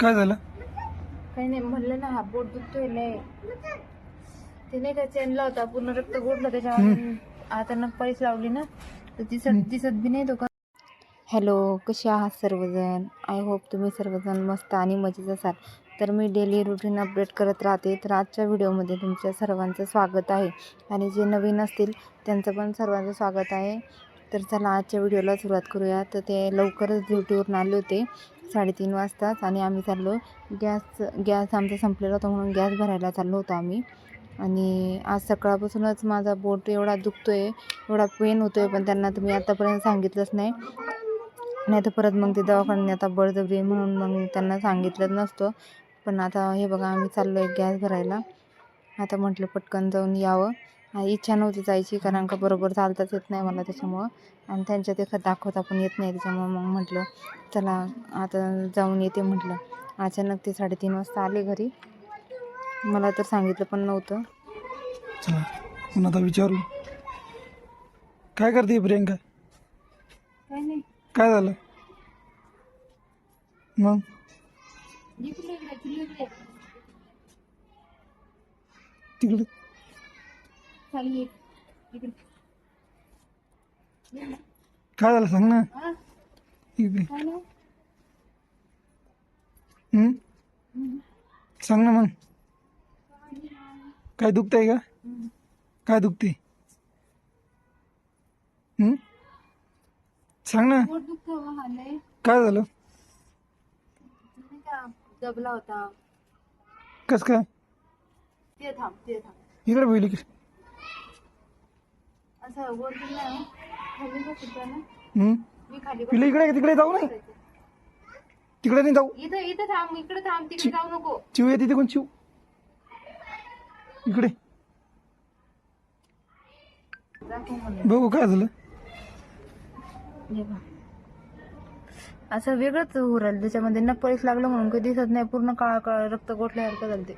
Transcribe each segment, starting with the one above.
काय झालं? काही नाही म्हणलं ना हा बोट दुखतोय लय. ते नाही का चेनला होता पूर्ण रक्त गोठलं त्याच्यावर. आता नग पैस लावली ना तर दिसत दिसत बी नाही तो का हॅलो कसे आहात सर्वजण? आय होप तुम्ही सर्वजण मस्त आणि मजेत असाल. तर मी डेली रुटीन अपडेट करत राहते. तर आजच्या व्हिडिओमध्ये तुमच्या सर्वांचं स्वागत आहे. आणि जे नवीन असतील त्यांचं पण सर्वांचं स्वागत आहे. तर चला आजच्या व्हिडिओला सुरुवात करूया. तर ते लवकरच ड्युटीवरून आले होते. साडेतीन वाजताच आणि आम्ही चाललो. गॅस गॅस आमचा संपलेला होता म्हणून गॅस भरायला चाललो होतो आम्ही. आणि आज सकाळपासूनच माझा बोट एवढा दुखतो आहे एवढा पेन होतो आहे पण त्यांना तुम्ही आतापर्यंत सांगितलंच नाही. नाही तर परत मग ते दवाखान्यात आता बळजबरी आहे म्हणून मग त्यांना सांगितलं नसतं. पण आता हे बघा आम्ही चाललो आहे गॅस भरायला. आता म्हटलं पटकन जाऊन यावं. इच्छा नव्हती जायची कारण का बरोबर चालताच येत नाही मला त्याच्यामुळं. आणि त्यांच्या ते ख- दाखवता पण येत नाही त्याच्यामुळं मग म्हटलं चला आता जाऊन येते म्हटलं. अचानक ते साडेतीन वाजता आले घरी. मला तर सांगितलं पण नव्हतं. चला पण आता विचारू. काय करते प्रियंका? काय नाही. काय झालं? मग? तिकडे? काय झालं सांग ना. इकडे. हं? सांग ना मग. काय दुखतंय का? काय दुखते हं? सांग ना. वाहलंय काय झालं? दबला होता. कस काय? इकडे बोल इकडे. असं वरती नाही खाली बसतो ना? मी खाली पिलं इकडे तिकडे जाऊ नाही. तिकडे नाही जाऊ? इथं इथं थांब इकडे थांब तिकडे जाऊ नको. चिव येते तिकडून चिव. इकडे. दाखव मला बघू काय झालं. हे. असं वेगळंच होऊ राहिलं त्याच्यामध्ये. न पैस लागलं म्हणून काही दिसत नाही. पूर्ण काळा काळा रक्त गोठल्यासारखं झालं ते.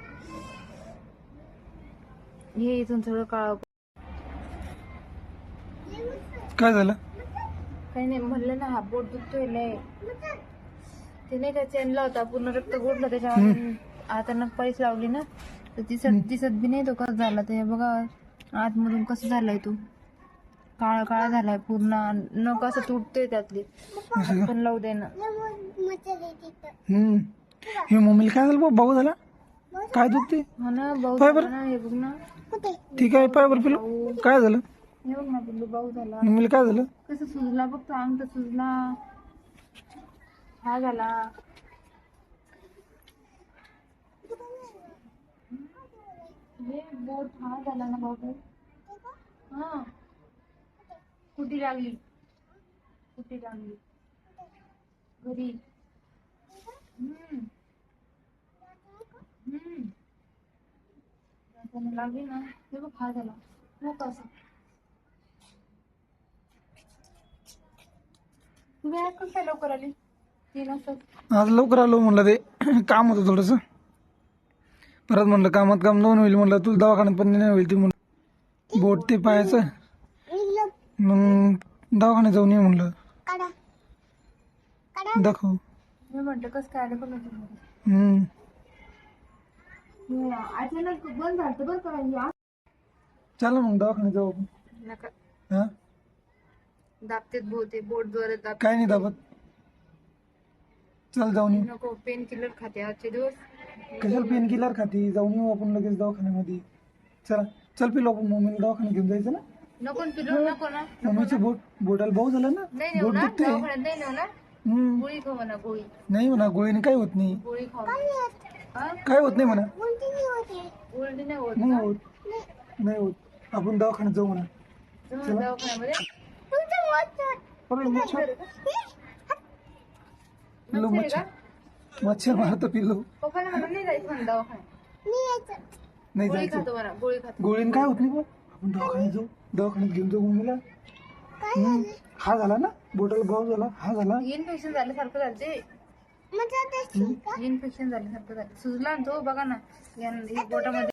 हे इथून सगळं काळा काय झालं? काही नाही म्हणलं ना हा बोट दुखतोय लय ते नाही का चेनला होता पूर्ण रक्त गोठलं त्याच्यावर. आता नग पैस लावली ना तर दिसत दिसत बी नाही तो कसं झाला. ते बघा आतमधून कसं झालाय तो. काळा काळा झालाय पूर्ण. न कसं तुटतोय त्यातली. पण लावू दे ना. हं. हे मम्मीला काय झालं बा? भाऊ झाला? काय दुखते हा ना भाऊ बरं. ना हे बघ ना. ठीक आहे पाय बरं पिलो. काय झालं? हे बघ ना पिल्लू भाऊ झाला. मम्मीला काय झालं? कसं सुजला बघ तो सुजला. हा झाला. हे बोट हा झाला ना बाबू हा. कुठे लागली? कुठे लागली? घरी. हम्म. हम्म. लागली ना. हे बघ हा झाला. आज काय लवकर आली? तीन वाजता. आज लवकर आलो म्हणलं ते काम होतं थोडंसं. परत म्हणलं कामात काम दोन होईल म्हणलं तुला दवाखान्यात पण नाही होईल ते म्हणलं. बोट ते पायाचं मग दवाखान्यात जाऊन ये म्हणलं. दाखव. मी म्हटलं कसं काय आलं पण नव्हतं हम्म. अचानक बंद झालं बरं का हे आ- चल मग दवाखान्यात जाऊ आपण. नका. हा? दाबतेत बहुते बोटद्वारे दाब काय नाही दाबत. चल जाऊन येऊ नको पेन किलर खाते आजचे दिवस. कशाला पेन किलर खाती? जाऊन येऊ आपण लगेच दवाखान्यामध्ये. चला चल पिलो आपण. मम्मीला दवाखान्यात घेऊन जायचं ना? नको ना पिलो नको ना. मम्मीचे बोट बोटाला भाऊ झाला ना? नाही नेऊ बोट ना दुखते दवाखान्यात नाही नेऊ ना. हम्म. गोळी खाऊ म्हणा गोळी. नाही म्हणा गोळीने काय होत नाही. गोळी खाऊ. हा? काय होत नाही म्हणा. उलटी नाही होत नाही होत नाही होत. आपण दवाखान्यात जाऊ म्हणा. ना दवाखान्यामध्ये. अरे मच्छर? पिल्लू मच्छर मच्छर. मारतो पिल्लू. पप्पाला नाही जायचं दवाखान्यात. नाही गोळी जायचं. खातो म्हणा गोळी खातो. गोळीने काय होत नाही बा? आपण दवाखान्यात जाऊ. दवाखान्यात घेऊन जाऊ मम्मीला. हम्म. हा झाला ना? बोटाला भाऊ झाला. हा झाला. इन्फेक्शन झाल्यासारखं झालं ते इन्फेक्शन झाल्यासारखं झालं. सुजला ना तो बघा ना. या बोटामध्ये